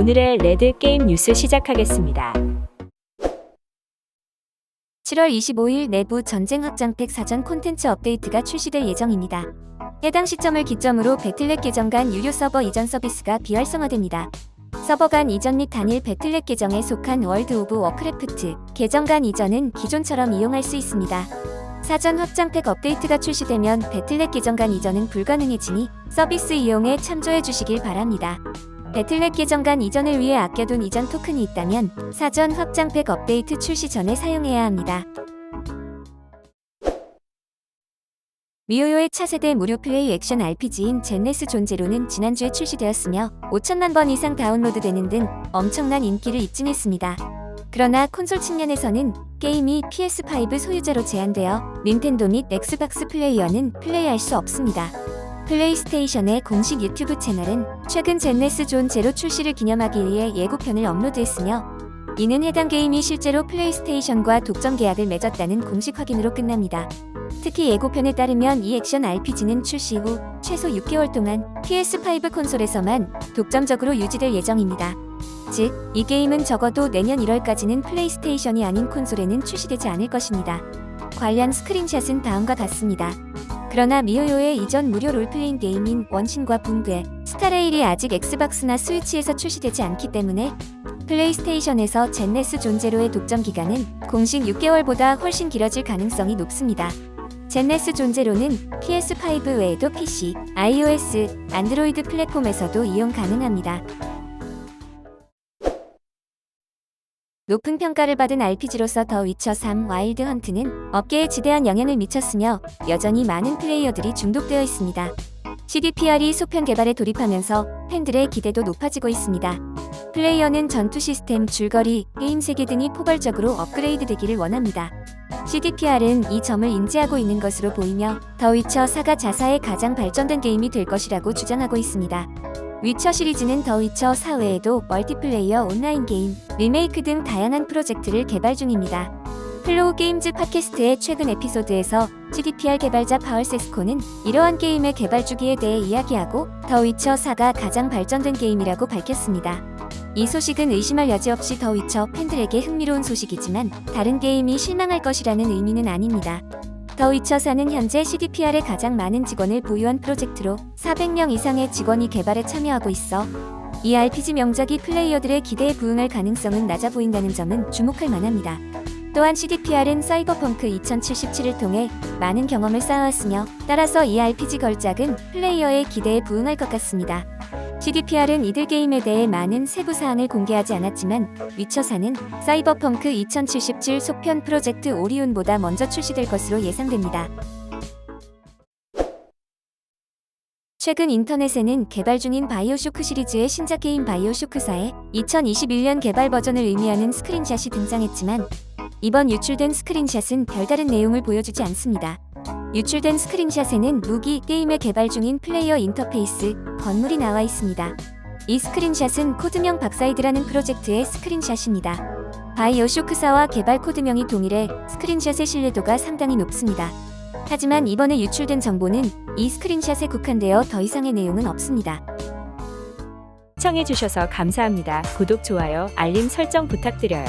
오늘의 레드 게임 뉴스 시작하겠습니다. 7월 25일 내부 전쟁 확장팩 사전 콘텐츠 업데이트가 출시될 예정입니다. 해당 시점을 기점으로 배틀넷 계정 간 유료 서버 이전 서비스가 비활성화됩니다. 서버 간 이전 및 단일 배틀넷 계정에 속한 월드 오브 워크래프트 계정 간 이전은 기존처럼 이용할 수 있습니다. 사전 확장팩 업데이트가 출시되면 배틀넷 계정 간 이전은 불가능해지니 서비스 이용에 참조해 주시길 바랍니다. 배틀넷 계정 간 이전을 위해 아껴둔 이전 토큰이 있다면 사전 확장팩 업데이트 출시 전에 사용해야 합니다. 미호요의 차세대 무료 플레이 액션 RPG인 젠네스 존제로는 지난주에 출시되었으며 5천만 번 이상 다운로드되는 등 엄청난 인기를 입증했습니다. 그러나 콘솔 측면에서는 게임이 PS5 소유자로 제한되어 닌텐도 및 엑스박스 플레이어는 플레이할 수 없습니다. 플레이스테이션의 공식 유튜브 채널은 최근 젠네스 존 제로 출시를 기념하기 위해 예고편을 업로드했으며 이는 해당 게임이 실제로 플레이스테이션과 독점 계약을 맺었다는 공식 확인으로 끝납니다. 특히 예고편에 따르면 이 액션 RPG는 출시 후 최소 6개월 동안 PS5 콘솔에서만 독점적으로 유지될 예정입니다. 즉, 이 게임은 적어도 내년 1월까지는 플레이스테이션이 아닌 콘솔에는 출시되지 않을 것입니다. 관련 스크린샷은 다음과 같습니다. 그러나 미호요의 이전 무료 롤플레잉 게임인 원신과 붕괴, 스타레일이 아직 엑스박스나 스위치에서 출시되지 않기 때문에 플레이스테이션에서 젠네스 존제로의 독점 기간은 공식 6개월보다 훨씬 길어질 가능성이 높습니다. 젠네스 존제로는 PS5 외에도 PC, iOS, 안드로이드 플랫폼에서도 이용 가능합니다. 높은 평가를 받은 RPG로서 더 위쳐 3 와일드 헌트는 업계에 지대한 영향을 미쳤으며 여전히 많은 플레이어들이 중독되어 있습니다. CDPR이 소편 개발에 돌입하면서 팬들의 기대도 높아지고 있습니다. 플레이어는 전투 시스템, 줄거리, 게임 세계 등이 포괄적으로 업그레이드 되기를 원합니다. CDPR은 이 점을 인지하고 있는 것으로 보이며 더 위쳐 4가 자사의 가장 발전된 게임이 될 것이라고 주장하고 있습니다. 위쳐 시리즈는 더 위쳐 4 외에도 멀티플레이어 온라인 게임, 리메이크 등 다양한 프로젝트를 개발 중입니다. 플로우 게임즈 팟캐스트의 최근 에피소드에서 CDPR 개발자 파월 세스코는 이러한 게임의 개발 주기에 대해 이야기하고 더 위쳐 4가 가장 발전된 게임이라고 밝혔습니다. 이 소식은 의심할 여지 없이 더 위쳐 팬들에게 흥미로운 소식이지만 다른 게임이 실망할 것이라는 의미는 아닙니다. 더 위쳐 4는 현재 CDPR의 가장 많은 직원을 보유한 프로젝트로 400명 이상의 직원이 개발에 참여하고 있어 이 RPG 명작이 플레이어들의 기대에 부응할 가능성은 낮아 보인다는 점은 주목할 만합니다. 또한 CDPR은 사이버펑크 2077을 통해 많은 경험을 쌓아왔으며 따라서 이 RPG 걸작은 플레이어의 기대에 부응할 것 같습니다. CDPR은 이들 게임에 대해 많은 세부 사항을 공개하지 않았지만 위쳐사는 사이버펑크 2077 속편 프로젝트 오리온보다 먼저 출시될 것으로 예상됩니다. 최근 인터넷에는 개발 중인 바이오쇼크 시리즈의 신작 게임 바이오쇼크사의 2021년 개발 버전을 의미하는 스크린샷이 등장했지만 이번 유출된 스크린샷은 별다른 내용을 보여주지 않습니다. 유출된 스크린샷에는 무기 게임의 개발 중인 플레이어 인터페이스, 건물이 나와 있습니다. 이 스크린샷은 코드명 박사이드라는 프로젝트의 스크린샷입니다. 바이오쇼크사와 개발 코드명이 동일해 스크린샷의 신뢰도가 상당히 높습니다. 하지만 이번에 유출된 정보는 이 스크린샷에 국한되어 더 이상의 내용은 없습니다. 시청해주셔서 감사합니다. 구독, 좋아요, 알림 설정 부탁드려요.